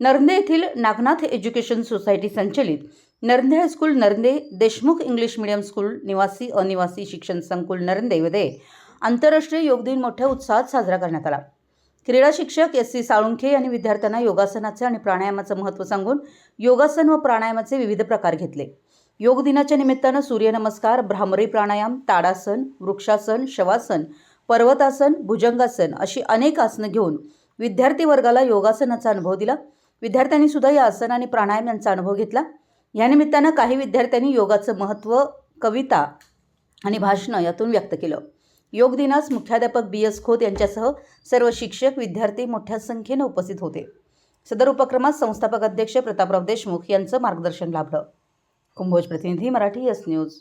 नरंदे येथील Nagnath education society संचलित. Narande high school Narande Deshmukh English medium school निवासी अनिवासी शिक्षण संकुल नरंदेमध्ये आंतरराष्ट्रीय योग दिन मोठ्या उत्साहात साजरा करण्यात आला. क्रीडा शिक्षक एस सी साळुंखे यांनी विद्यार्थ्यांना योगासनाचे आणि प्राणायामाचं महत्त्व सांगून योगासन व प्राणायामाचे विविध प्रकार घेतले. योग दिनाच्या निमित्तानं सूर्यनमस्कार भ्रामरी प्राणायाम ताडासन वृक्षासन शवासन पर्वतासन भुजंगासन अशी अनेक आसनं घेऊन विद्यार्थी वर्गाला योगासनाचा अनुभव दिला. विद्यार्थ्यांनी सुद्धा या आसन आणि प्राणायाम यांचा अनुभव घेतला. या निमित्तानं काही विद्यार्थ्यांनी योगाचं महत्त्व कविता आणि भाषणं यातून व्यक्त केलं. योग दिनास मुख्याध्यापक बी एस खोत यांच्यासह सर्व शिक्षक विद्यार्थी मोठ्या संख्येनं उपस्थित होते. सदर उपक्रमात संस्थापक अध्यक्ष प्रतापराव देशमुख यांचं मार्गदर्शन लाभलं. कुंभोज प्रतिनिधी मराठी एस न्यूज.